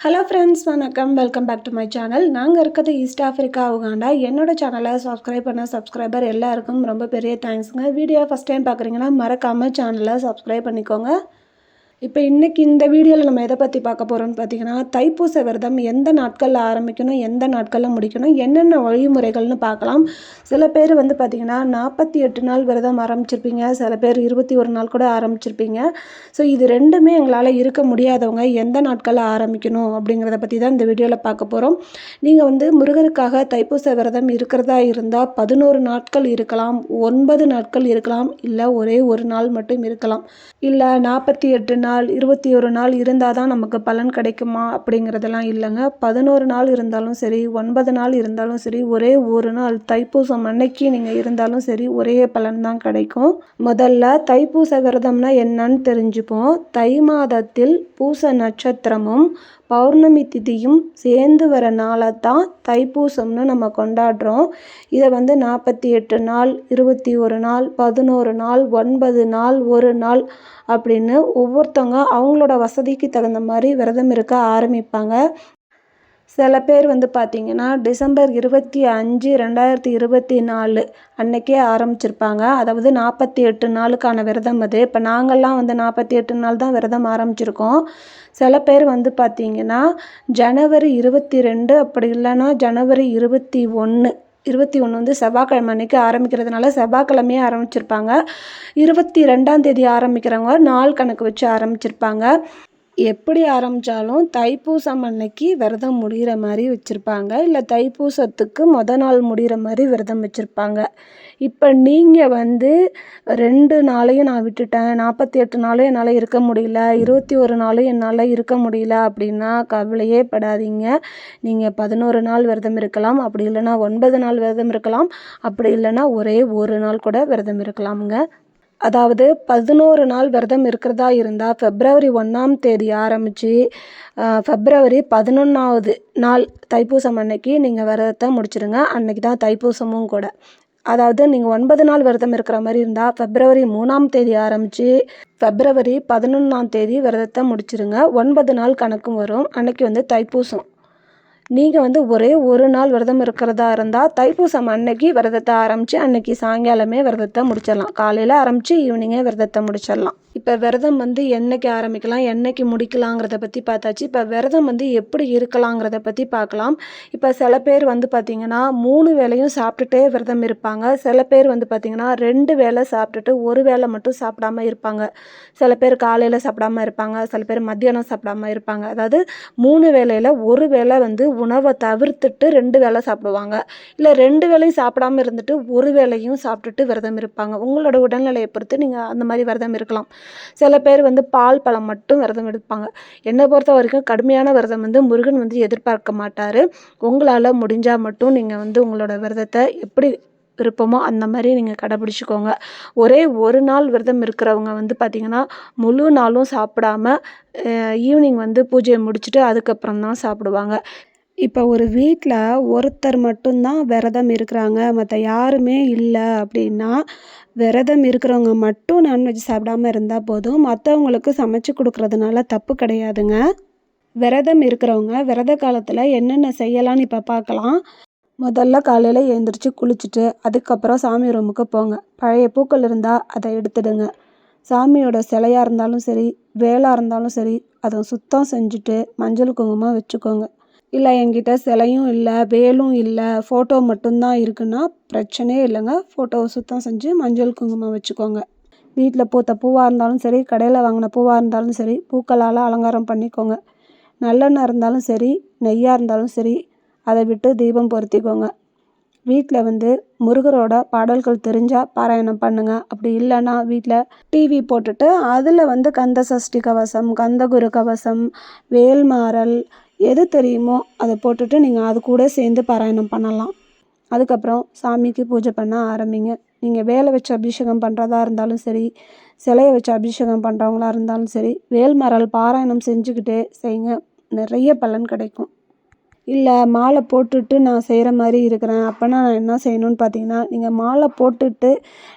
Hello friends வணக்கம். Welcome back to my channel நாங்கள் இருக்கிறது ஈஸ்ட் ஆஃப்ரிக்கா உகாண்டா என்னோட சேனலை சப்ஸ்கிரைப் பண்ண சப்ஸ்கிரைபர் எல்லாருக்கும் ரொம்ப பெரிய தேங்க்ஸுங்க வீடியோ ஃபஸ்ட் டைம் பார்க்குறீங்கன்னா மறக்காமல் சேனலை சப்ஸ்கிரைப் பண்ணிக்கோங்க. இப்போ இன்றைக்கி இந்த வீடியோவில் நம்ம எதை பற்றி பார்க்க போகிறோம்னு பார்த்தீங்கன்னா தைப்பூச விரதம் எந்த நாட்களில் ஆரம்பிக்கணும் எந்த நாட்களில் முடிக்கணும் என்னென்ன வழிமுறைகள்னு பார்க்கலாம். சில பேர் வந்து பார்த்திங்கன்னா நாற்பத்தி எட்டு நாள் விரதம் ஆரம்பிச்சிருப்பீங்க. சில பேர் இருபத்தி ஒரு நாள் கூட ஆரம்பிச்சிருப்பீங்க. ஸோ இது ரெண்டுமே எங்களால் இருக்க முடியாதவங்க எந்த நாட்களில் ஆரம்பிக்கணும் அப்படிங்கிறத பற்றி தான் இந்த வீடியோவில் பார்க்க போகிறோம் நீங்கள் வந்து முருகருக்காக தைப்பூச விரதம் இருக்கிறதா இருந்தால் பதினோரு நாட்கள் இருக்கலாம் ஒன்பது நாட்கள் இருக்கலாம் இல்லை ஒரே ஒரு நாள் மட்டும் இருக்கலாம். இல்லை நாற்பத்தி எட்டு நாள் இருபத்தி ஒரு நாள் இருந்தால் தான் நமக்கு பலன் கிடைக்குமா அப்படிங்கிறதெல்லாம் இல்லைங்க. பதினோரு நாள் இருந்தாலும் சரி ஒன்பது நாள் இருந்தாலும் சரி ஒரே ஒரு நாள் தைப்பூசம் அன்னைக்கு நீங்கள் இருந்தாலும் சரி ஒரே பலன் தான் கிடைக்கும். முதல்ல தைப்பூச விரதம்னா என்னன்னு தெரிஞ்சுப்போம். தை மாதத்தில் பூச நட்சத்திரமும் பௌர்ணமி திதியும் சேர்ந்து வர நாளாக தான் தைப்பூசம்னு நம்ம கொண்டாடுறோம். இதை வந்து நாற்பத்தி எட்டு நாள் இருபத்தி ஒரு நாள் பதினோரு நாள் ஒன்பது நாள் ஒரு நாள் அப்படின்னு ஒவ்வொருத்தவங்க அவங்களோட வசதிக்கு தகுந்த மாதிரி விரதம் இருக்க ஆரம்பிப்பாங்க. சில பேர் வந்து பார்த்திங்கன்னா டிசம்பர் இருபத்தி அஞ்சு ரெண்டாயிரத்தி இருபத்தி நாலு அன்னைக்கே ஆரம்பிச்சிருப்பாங்க. அதாவது நாற்பத்தி எட்டு நாளுக்கான விரதம் அது. இப்போ நாங்கள்லாம் வந்து நாற்பத்தி எட்டு நாள் தான் விரதம் ஆரம்பிச்சிருக்கோம். சில பேர் வந்து பார்த்திங்கன்னா ஜனவரி இருபத்தி ரெண்டு அப்படி இல்லைன்னா ஜனவரி இருபத்தி ஒன்று இருபத்தி ஒன்று வந்து செவ்வாய்க்கிழமை அன்றைக்கி ஆரம்பிக்கிறதுனால செவ்வாய்க்கிழமையே ஆரம்பிச்சிருப்பாங்க. இருபத்தி ரெண்டாம் தேதி ஆரம்பிக்கிறவங்க நாள் கணக்கு வச்சு ஆரம்பிச்சிருப்பாங்க. எப்படி ஆரம்பித்தாலும் தைப்பூசம் அன்னைக்கு விரதம் முடிகிற மாதிரி வச்சுருப்பாங்க. இல்லை தைப்பூசத்துக்கு மொத நாள் முடிகிற மாதிரி விரதம் வச்சுருப்பாங்க. இப்போ நீங்கள் வந்து ரெண்டு நாளையும் நான் விட்டுட்டேன் நாற்பத்தி எட்டு நாளும் என்னால் இருக்க முடியல இருபத்தி ஒரு நாளும் என்னால் இருக்க முடியல அப்படின்னா கவலையே படாதீங்க. நீங்கள் பதினோரு நாள் விரதம் இருக்கலாம் அப்படி இல்லைன்னா ஒன்பது நாள் விரதம் இருக்கலாம் அப்படி இல்லைன்னா ஒரே ஒரு நாள் கூட விரதம் இருக்கலாமுங்க. அதாவது பதினோரு நாள் விரதம் இருக்கிறதா இருந்தால் ஃபெப்ரவரி ஒன்றாம் தேதி ஆரம்பித்து ஃபெப்ரவரி பதினொன்றாவது நாள் தைப்பூசம் அன்னைக்கு நீங்கள் விரதத்தை முடிச்சிடுங்க அன்னைக்கு தான் தைப்பூசமும் கூட. அதாவது நீங்கள் ஒன்பது நாள் விரதம் இருக்கிற மாதிரி இருந்தால் ஃபெப்ரவரி மூணாம் தேதி ஆரம்பித்து ஃபெப்ரவரி பதினொன்றாம் தேதி விரதத்தை முடிச்சிருங்க. ஒன்பது நாள் கணக்கும் வரும். அன்னைக்கு வந்து தைப்பூசம். நீங்கள் வந்து ஒரே ஒரு நாள் விரதம் இருக்கிறதா இருந்தால் தைப்பூசம் அன்னைக்கு விரதத்தை ஆரம்பித்து அன்னைக்கு சாயங்காலமே விரதத்தை முடிச்சிடலாம். காலையில் ஆரம்பித்து ஈவினிங்கே விரதத்தை முடிச்சிடலாம். இப்போ விரதம் வந்து என்னைக்கு ஆரம்பிக்கலாம் என்னைக்கு முடிக்கலாங்கிறத பற்றி பார்த்தாச்சு. இப்போ விரதம் வந்து எப்படி இருக்கலாங்கிறத பற்றி பார்க்கலாம். இப்போ சில பேர் வந்து பார்த்திங்கன்னா மூணு வேளையும் சாப்பிட்டுட்டே விரதம் இருப்பாங்க. சில பேர் வந்து பார்த்திங்கன்னா ரெண்டு வேளை சாப்பிட்டுட்டு ஒரு வேளை மட்டும் சாப்பிடாம இருப்பாங்க. சில பேர் காலையில் சாப்பிடாம இருப்பாங்க சில பேர் மத்தியானம் சாப்பிடாம இருப்பாங்க. அதாவது மூணு வேளையில் ஒரு வேளை வந்து உணவை தவிர்த்துட்டு ரெண்டு வேளை சாப்பிடுவாங்க. இல்லை ரெண்டு வேளையும் சாப்பிடாம இருந்துட்டு ஒரு வேளையும் சாப்பிட்டுட்டு விரதம் இருப்பாங்க. உங்களோட உடல்நிலையை பொறுத்து நீங்கள் அந்த மாதிரி விரதம் இருக்கலாம். சில பேர் வந்து பால் பழம் மட்டும் விரதம் எடுப்பாங்க. என்னை பொறுத்த வரைக்கும் கடுமையான விரதம் வந்து முருகன் வந்து எதிர்பார்க்க மாட்டார். உங்களால் முடிஞ்சால் மட்டும் நீங்கள் வந்து உங்களோட விரதத்தை எப்படி விருப்பமோ அந்த மாதிரி நீங்கள் கடைப்பிடிச்சிக்கோங்க ஒரே ஒரு நாள் விரதம் இருக்கிறவங்க வந்து பார்த்திங்கன்னா முழு நாளும் சாப்பிடாம ஈவினிங் வந்து பூஜையை முடிச்சுட்டு அதுக்கப்புறம் தான் சாப்பிடுவாங்க. இப்போ ஒரு வீட்டில் ஒருத்தர் மட்டும்தான் விரதம் இருக்கிறாங்க. மற்ற யாருமே இல்லை அப்படின்னா விரதம் இருக்கிறவங்க மட்டும் நான்வெஜ் சாப்பிடாம இருந்தால் போதும். மற்றவங்களுக்கு சமைச்சு கொடுக்குறதுனால தப்பு கிடையாதுங்க. விரதம் இருக்கிறவங்க விரத காலத்தில் என்னென்ன செய்யலாம்னு இப்போ பார்க்கலாம் முதல்ல காலையில் எழுந்திரிச்சு குளிச்சுட்டு அதுக்கப்புறம் சாமி ரூமுக்கு போங்க. பழைய பூக்கள் இருந்தால் அதை எடுத்துடுங்க. சாமியோட சிலையாக இருந்தாலும் சரி வேலாக இருந்தாலும் சரி அதை சுத்தம் செஞ்சுட்டு மஞ்சள் குங்குமம் வச்சுக்கோங்க. இல்லை என்கிட்ட சிலையும் இல்லை வேலும் இல்லை ஃபோட்டோ மட்டும்தான் இருக்குன்னா பிரச்சனையே இல்லைங்க. ஃபோட்டோவை சுத்தம் செஞ்சு மஞ்சள் குங்குமம் வச்சுக்கோங்க. வீட்டில் பூத்த பூவாக இருந்தாலும் சரி கடையில் வாங்கின பூவாக இருந்தாலும் சரி பூக்களால் அலங்காரம் பண்ணிக்கோங்க. நல்லெண்ணெய் இருந்தாலும் சரி நெய்யாக இருந்தாலும் சரி அதை விட்டு தீபம் பொருத்திக்கோங்க. வீட்டில் வந்து முருகரோட பாடல்கள் தெரிஞ்சால் பாராயணம் பண்ணுங்கள் அப்படி இல்லைன்னா வீட்டில் டிவி போட்டுட்டு அதில் வந்து கந்த சஷ்டி கவசம் கந்தகுரு கவசம் வேல்மாறல் எது தெரியுமோ அதை போட்டுட்டு நீங்கள் அது கூட சேர்ந்து பாராயணம் பண்ணலாம். அதுக்கப்புறம் சாமிக்கு பூஜை பண்ண ஆரம்பிங்க. நீங்கள் வேலை வச்சு அபிஷேகம் பண்ணுறதா இருந்தாலும் சரி சிலையை வச்சு அபிஷேகம் பண்ணுறவங்களா இருந்தாலும் சரி வேல்மரல் பாராயணம் செஞ்சுக்கிட்டே செய்யுங்க நிறைய பலன் கிடைக்கும். இல்லை மாலை போட்டுட்டு நான் செய்கிற மாதிரி இருக்கிறேன். அப்போனா நான் என்ன செய்யணும்னு பார்த்தீங்கன்னா நீங்கள் மாலை போட்டுட்டு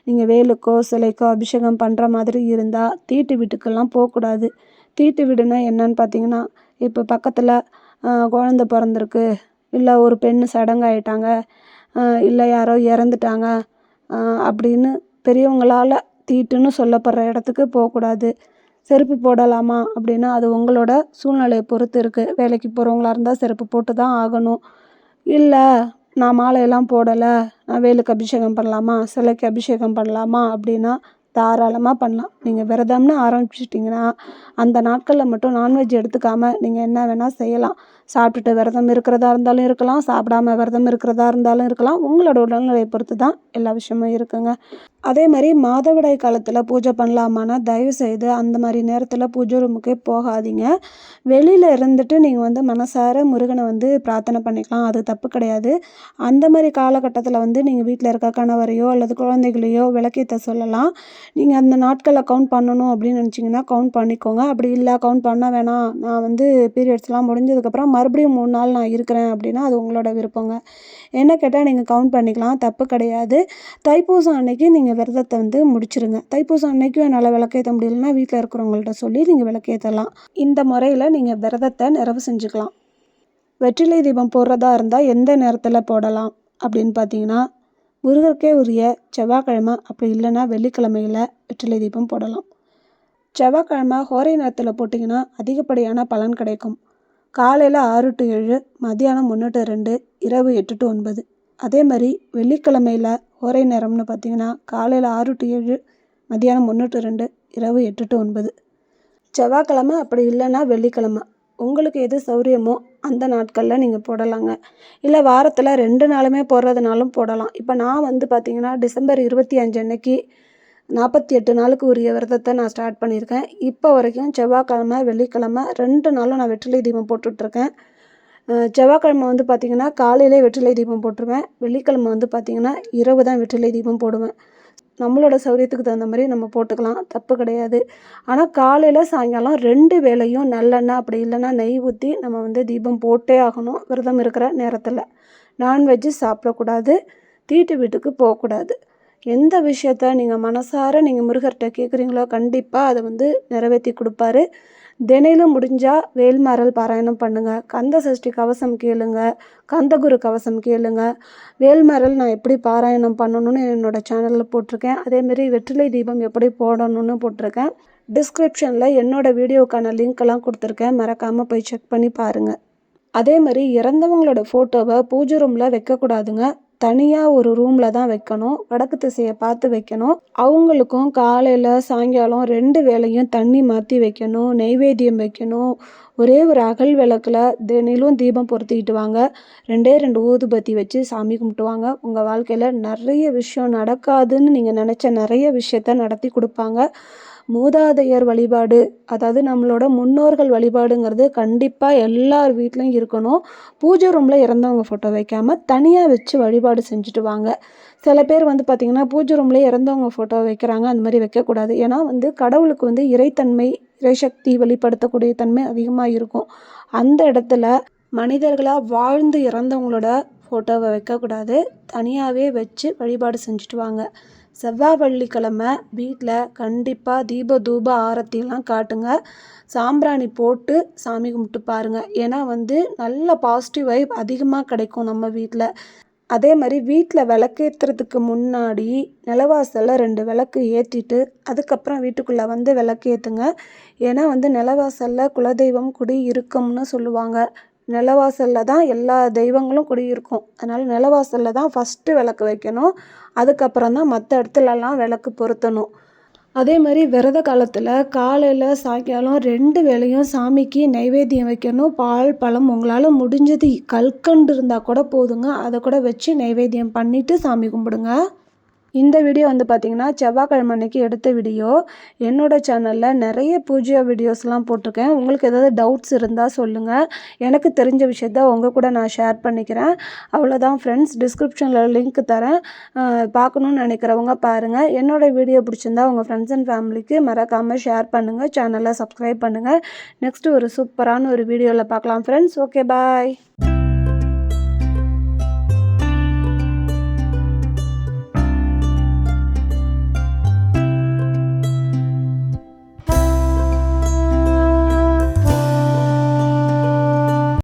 நீங்கள் வேலுக்கோ சிலைக்கோ அபிஷேகம் பண்ணுற மாதிரி இருந்தால் தீட்டு வீட்டுக்கெல்லாம் போகக்கூடாது. தீட்டு வீடுனா என்னன்னு பார்த்தீங்கன்னா இப்போ பக்கத்தில் குழந்த பிறந்துருக்கு. இல்லை ஒரு பெண் சடங்காயிட்டாங்க. இல்லை யாரோ இறந்துட்டாங்க. அப்படின்னு பெரியவங்களால் தீட்டுன்னு சொல்லப்படுற இடத்துக்கு போகக்கூடாது. செருப்பு போடலாமா அப்படின்னா அது உங்களோட சூழ்நிலையை பொறுத்து இருக்குது வேலைக்கு போகிறவங்களா இருந்தால் செருப்பு போட்டு தான் ஆகணும். இல்லை நான் மாலையெல்லாம் போடலை. நான் வேலுக்கு அபிஷேகம் பண்ணலாமா? சிலைக்கு அபிஷேகம் பண்ணலாமா? அப்படின்னா தாராளமாக பண்ணலாம். நீங்கள் விரதம்னு ஆரம்பிச்சிட்டிங்கன்னா அந்த நாட்களில் மட்டும் நான்வெஜ் எடுத்துக்காமல் நீங்கள் என்ன வேணால் செய்யலாம். சாப்பிட்டுட்டு விரதம் இருக்கிறதா இருந்தாலும் இருக்கலாம் சாப்பிடாம விரதம் இருக்கிறதா இருந்தாலும் இருக்கலாம். உங்களோட உடல்நிலையை பொறுத்து தான் எல்லா விஷயமும் இருக்குங்க. அதே மாதிரி மாதவிடாய் காலத்தில் பூஜை பண்ணலாமான்னா தயவு செய்து அந்த மாதிரி நேரத்தில் பூஜை ரூமுக்கே போகாதீங்க. வெளியில் இருந்துட்டு நீங்கள் வந்து மனசார முருகனை வந்து பிரார்த்தனை பண்ணிக்கலாம். அது தப்பு கிடையாது. அந்த மாதிரி காலகட்டத்தில் வந்து நீங்கள் வீட்டில் இருக்க கணவரையோ அல்லது குழந்தைகளையோ விளக்கேற்ற சொல்லலாம். நீங்கள் அந்த நாட்களை கவுண்ட் பண்ணணும் அப்படின்னு நினச்சிங்கன்னா கவுண்ட் பண்ணிக்கோங்க. அப்படி இல்லை கவுண்ட் பண்ண வேணாம். நான் வந்து பீரியட்ஸ்லாம் முடிஞ்சதுக்கப்புறம் மறுபடியும் மூணு நாள் நான் இருக்கிறேன் அப்படின்னா அது உங்களோட விருப்பங்க. என்ன கேட்டால் நீங்கள் கவுண்ட் பண்ணிக்கலாம். தப்பு கிடையாது. தைப்பூசம் அன்னைக்கு நீங்கள் விரதத்தை வந்து முடிச்சிருங்க. தைப்பூசம் அன்னைக்கும் என்னால் விளக்கேற்ற முடியலன்னா வீட்டில் இருக்கிறவங்கள்ட்ட சொல்லி நீங்கள் விளக்கேற்றலாம் இந்த முறையில் நீங்கள் விரதத்தை நிறைவு செஞ்சுக்கலாம். வெற்றிலை தீபம் போடுறதா இருந்தால் எந்த நேரத்தில் போடலாம் அப்படின்னு பார்த்தீங்கன்னா முருகருக்கே உரிய செவ்வாய்க்கிழமை அப்படி இல்லைன்னா வெள்ளிக்கிழமையில் வெற்றிலை தீபம் போடலாம். செவ்வாய்க்கிழமை ஹோரை நேரத்தில் போட்டிங்கன்னா அதிகப்படியான பலன் கிடைக்கும். காலையில் ஆறு டு ஏழு மதியானம் ஒன்று டு ரெண்டு இரவு எட்டு டு ஒன்பது. அதே மாதிரி வெள்ளிக்கிழமையில் ஒரே நேரம்னு பார்த்தீங்கன்னா காலையில் ஆறு டு ஏழு மதியானம் ஒன்று டு ரெண்டு இரவு எட்டு டு ஒன்பது. செவ்வாய்க்கிழமை அப்படி இல்லைன்னா வெள்ளிக்கிழமை. உங்களுக்கு எது சௌரியமோ அந்த நாட்களில் நீங்கள் போடலாங்க. இல்லை வாரத்தில் ரெண்டு நாளுமே போடுறதுனாலும் போடலாம். இப்போ நான் வந்து பார்த்திங்கன்னா டிசம்பர் இருபத்தி அஞ்சு அன்னைக்கு நாற்பத்தி எட்டு நாளுக்கு உரிய விரதத்தை நான் ஸ்டார்ட் பண்ணியிருக்கேன். இப்போ வரைக்கும் செவ்வாய்க்கிழமை வெள்ளிக்கிழமை ரெண்டு நாளும் நான் வெற்றிலை தீபம் போட்டுட்ருக்கேன். செவ்வாய்க்கிழமை வந்து பார்த்திங்கன்னா காலையிலே வெற்றிலை தீபம் போட்டுருவேன். வெள்ளிக்கிழமை வந்து பார்த்திங்கன்னா இரவு தான் வெற்றிலை தீபம் போடுவேன். நம்மளோட சௌரியத்துக்கு தகுந்த மாதிரி நம்ம போட்டுக்கலாம். தப்பு கிடையாது. ஆனால் காலையில் சாயங்காலம் ரெண்டு வேளையும் நல்லெண்ணெய் அப்படி இல்லைன்னா நெய் ஊற்றி நம்ம வந்து தீபம் போட்டே ஆகணும். விரதம் இருக்கிற நேரத்தில். நான்வெஜ்ஜு சாப்பிடக்கூடாது. தீட்டு வீட்டுக்கு போகக்கூடாது. எந்த விஷயத்த நீங்கள் மனசார நீங்கள் முருகர்கிட்ட கேட்குறீங்களோ கண்டிப்பாக அதை வந்து நிறைவேற்றி கொடுப்பாரு. தினையிலும் முடிஞ்சால் வேல்மாரல் பாராயணம் பண்ணுங்கள் கந்த சஷ்டி கவசம் கேளுங்க. கந்தகுரு கவசம் கேளுங்க. வேல்மாரல் நான் எப்படி பாராயணம் பண்ணணும்னு என்னோடய சேனலில் போட்டிருக்கேன். அதேமாரி வெற்றிலை தீபம் எப்படி போடணும்னு போட்டிருக்கேன். டிஸ்கிரிப்ஷனில் என்னோடய வீடியோக்கான லிங்க்கெல்லாம் கொடுத்துருக்கேன். மறக்காமல் போய் செக் பண்ணி பாருங்கள் அதே மாதிரி இறந்தவங்களோட ஃபோட்டோவை பூஜை ரூமில் வைக்கக்கூடாதுங்க. தனியாக ஒரு ரூமில் தான் வைக்கணும். வடக்கு திசையை பார்த்து வைக்கணும். அவங்களுக்கும் காலையில் சாயங்காலம் ரெண்டு வேளையும் தண்ணி மாற்றி வைக்கணும். நெய்வேத்தியம் வைக்கணும். ஒரே ஒரு அகல் விளக்கில் தினிலும் தீபம் பொருத்திக்கிட்டு வாங்க. ரெண்டே ரெண்டு ஊதுபத்தி வச்சு சாமி கும்பிட்டுவாங்க. உங்கள் வாழ்க்கையில் நிறைய விஷயம் நடக்காதுன்னு நீங்கள் நினச்ச நிறைய விஷயத்த நடத்தி கொடுப்பாங்க. மூதாதையர் வழிபாடு அதாவது நம்மளோட முன்னோர்கள் வழிபாடுங்கிறது கண்டிப்பாக எல்லார் வீட்லேயும் இருக்கணும். பூஜை ரூமில் இறந்தவங்க ஃபோட்டோ வைக்காமல் தனியாக வச்சு வழிபாடு செஞ்சுட்டு வாங்க. சில பேர் வந்து பார்த்திங்கன்னா பூஜை ரூம்லேயே இறந்தவங்க ஃபோட்டோ வைக்கிறாங்க அந்த மாதிரி வைக்கக்கூடாது. ஏன்னா வந்து கடவுளுக்கு வந்து இறைத்தன்மை இறைசக்தி வெளிப்படுத்தக்கூடிய தன்மை அதிகமாக இருக்கும். அந்த இடத்துல மனிதர்களாக வாழ்ந்து இறந்தவங்களோட ஃபோட்டோவை வைக்கக்கூடாது. தனியாகவே வச்சு வழிபாடு செஞ்சுட்டு வாங்க. செவ்வாய் வெள்ளிக்கிழமை வீட்டில் கண்டிப்பாக தீப தூப ஆரத்திலாம் காட்டுங்க. சாம்பிராணி போட்டு சாமி கும்பிட்டு பாருங்கள் ஏன்னா வந்து நல்ல பாசிட்டிவ் வைப் அதிகமாக கிடைக்கும் நம்ம வீட்டில். அதே மாதிரி வீட்டில் விளக்கேற்றுறதுக்கு முன்னாடி நிலவாசலில் ரெண்டு விளக்கு ஏற்றிட்டு அதுக்கப்புறம் வீட்டுக்குள்ளே வந்து விளக்கு ஏற்றுங்க ஏன்னா வந்து நிலவாசலில் குலதெய்வம் குடி இருக்கும்னு சொல்லுவாங்க. நிலவாசலில் தான் எல்லா தெய்வங்களும் குடியிருக்கும். அதனால் நிலவாசலில் தான் ஃபஸ்ட்டு விளக்கு வைக்கணும். அதுக்கப்புறம் தான் மற்ற இடத்துலலாம் விளக்கு பொருத்தணும். அதே மாதிரி விரத காலத்தில் காலையில் சாயங்காலம் ரெண்டு வேளையும் சாமிக்கு நைவேத்தியம் வைக்கணும். பால் பழம் உங்களால் முடிஞ்சது கல்கண்டு இருந்தால் கூட போதுங்க. அதை கூட வச்சு நைவேத்தியம் பண்ணிவிட்டு சாமி கும்பிடுங்க. இந்த வீடியோ வந்து பார்த்திங்கன்னா செவ்வாய்க்கிழமை அன்னைக்கு எடுத்த வீடியோ என்னோடய சேனலில் நிறைய பூஜை வீடியோஸ்லாம் போட்டிருக்கேன். உங்களுக்கு ஏதாவது டவுட்ஸ் இருந்தால் சொல்லுங்கள் எனக்கு தெரிஞ்ச விஷயத்த உங்கள் கூட நான் ஷேர் பண்ணிக்கிறேன். அவ்வளோதான் ஃப்ரெண்ட்ஸ் டிஸ்கிரிப்ஷனில் லிங்க் தரேன். பார்க்கணுன்னு நினைக்கிறவங்க பாருங்கள் என்னோடய வீடியோ பிடிச்சிருந்தா உங்கள் ஃப்ரெண்ட்ஸ் அண்ட் ஃபேமிலிக்கு மறக்காமல் ஷேர் பண்ணுங்கள் சேனலை சப்ஸ்கிரைப் பண்ணுங்கள் நெக்ஸ்ட்டு ஒரு சூப்பரான ஒரு வீடியோவில் பார்க்கலாம் ஃப்ரெண்ட்ஸ் ஓகே பாய்